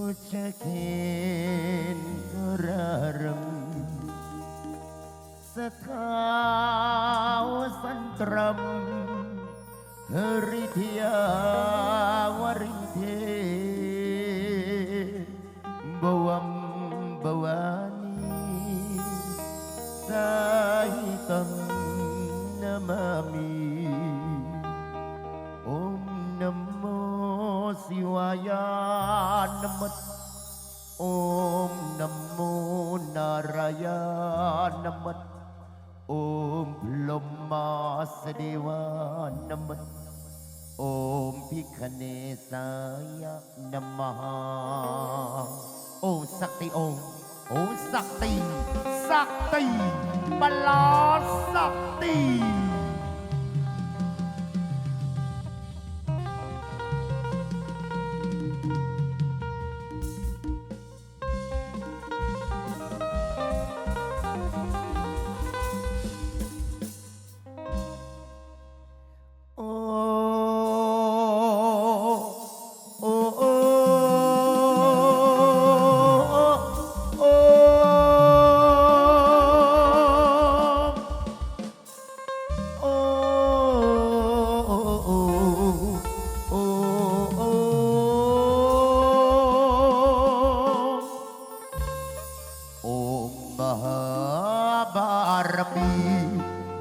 കുറ്റകേൻ കുറാറും സഖാവസന്ത്രം ഹരിധിയാവരിധേ ഭവം ഭവാനി സാഹിതം നമാമി ഓം നമോ ശിവായ านมัตโอมนัมโมนารายานมัตโอมลมมาสเดวานมัตโอมพิคเนสายนมหาโอมสักติโอมโอมสักติสักติบลาสักติ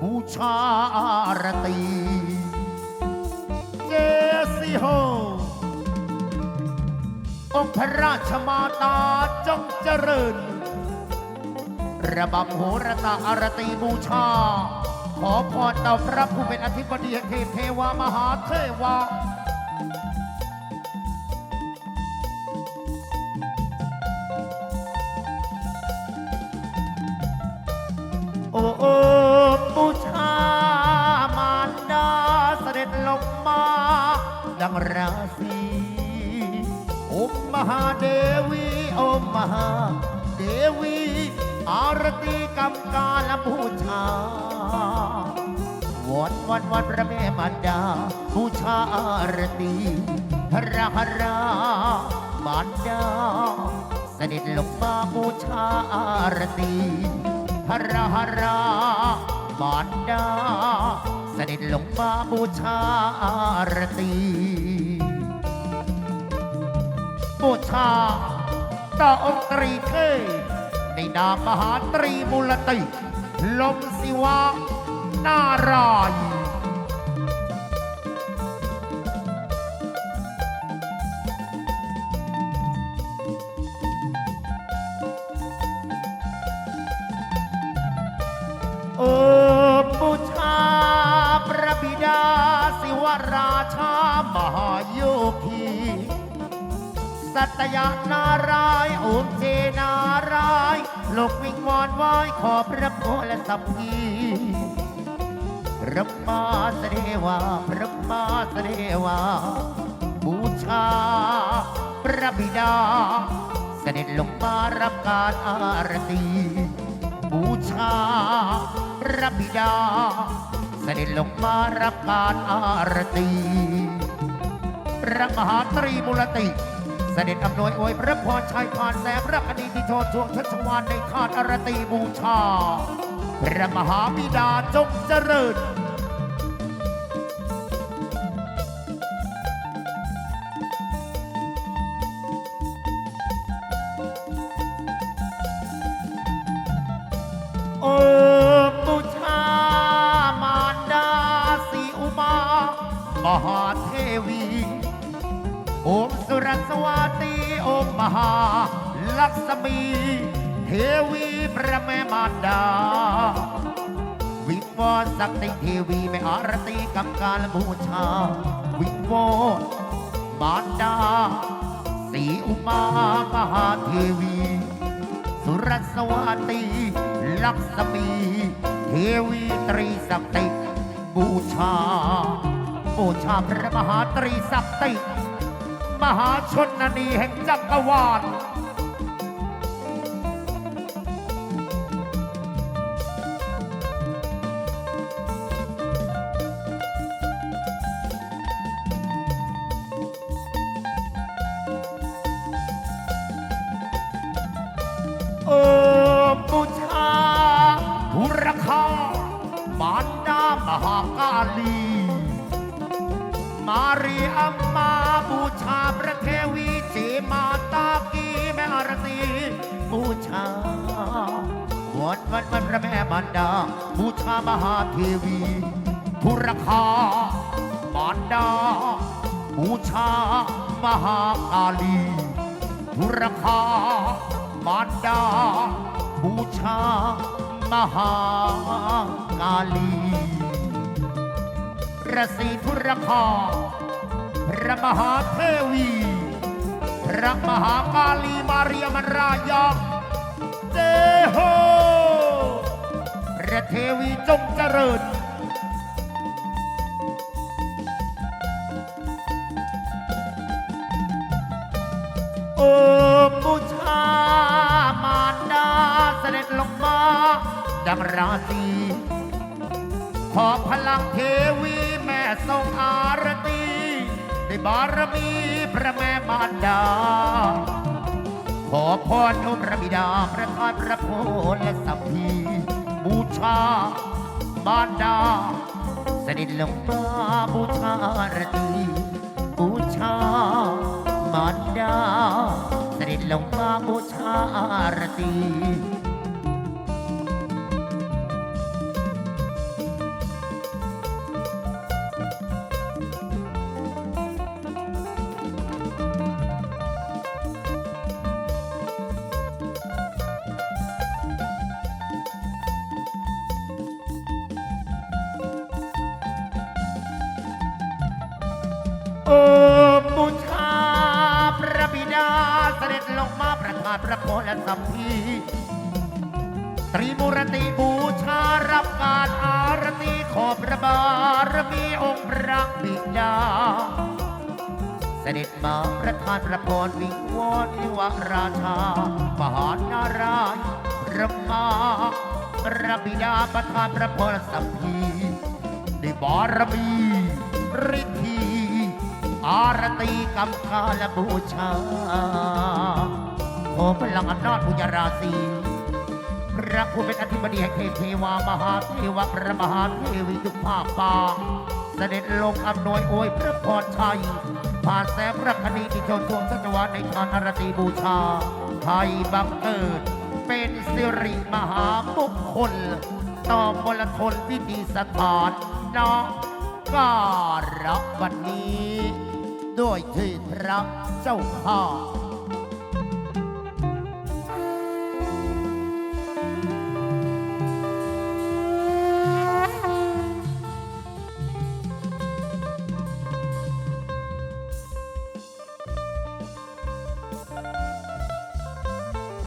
บูชาอารตีเจสิโฮองค์พระราชมาตาจงเจริญ ระบำโหรตาอารตีบูชา ขอพรต่อพระผู้เป็นอธิบดีเทพเทวามหาเทวาโอ้ ดังราศีอมมหาเดวีอมมหาเดวีอารตีกำกาลบูชาวันวันวันพระแม่มารดาบูชาอารตีพระหรามารดาเสด็จลงมาบูชาอารตีพระหรามารดาเสด็จลงมาบูชาอารตี บูชา ต่อองค์ตรีเทพในนามมหาตรีมูลติ ลมสิวะนารายณ์ สัตยานารายโอมเจนารายโลกวิงวอนไหว้ขอพระโพและสัพพีพระมาสเดวาพระมาสเดวาบูชาพระบิดา เสด็จลงมารับการอารตีบูชาพระบิดา เสด็จลงมารับการอารตีพระมหาตรีมูลติ สด็จอำนวยอวยพระพรชัยผ่านแสงพระคดีที่โทษช่วงชัชวานในคาดอารตีบูชา พระมหาบิดาจงเจริญ มี เทวีพระแม่มารดา วิงวอนสักติเทวีไม่อารตีกับการบูชา วิงวอนมารดาสีอุมามหาเทวี สุรสวาตีลักษมีเทวีตรีสักติบูชา บูชาพระมหาตรีสักติ มหาชนนีแห่งจักรวาล คามารดามหากาลี มารีอัมมาบูชาพระเทวีเจมาตากีแม่อารตีบูชาวันวันวันพระแม่มารดาบูชามหาเทวีทุรคามารดาบูชามหากาลีทุรคามารดาบูชา มหากาลีพระศรีธุรคาพระมหาเทวี พระมหากาลีมารียมรายาเจโฮพระเทวีจงเจริญ ดังราศีขอพลังเทวีแม่ทรงอารตีในบารมีพระแม่มารดา ขอพรองค์พระบิดาประทานพระโพรและสัพพีบูชามารดาสด็จลงมาบูชาอารตีบูชามารดาสด็จลงมาบูชาอารตี ประทานพระพรและสัมพีตรีมูรติบูชารับการอารตีขอบพระบารมีองค์พระบิดา เสด็จมาประทานพระพรวิงวอนวิวราชามหานารายพระมาพระบิดาประทานพระพรสัมพีได้บารมีฤทธีอารตีกำกาลบูชา ขอพลังอำนาจบุญราศีพระผู้เป็นอธิบดีแห่งเทพเทวามหาเทวะพระมหาเทวีทุกภาคปางเสด็จลงอำนวยอวยพระพรชัยผ่านแสงพระคณีที่ชนทวงสัจวาในทานอารตีบูชาไทยบังเกิด เป็นสิริมหามงคล ต่อมลทนพิธีสถานน้องการรับวันนี้ ด้วยเถิดพระเจ้าข้า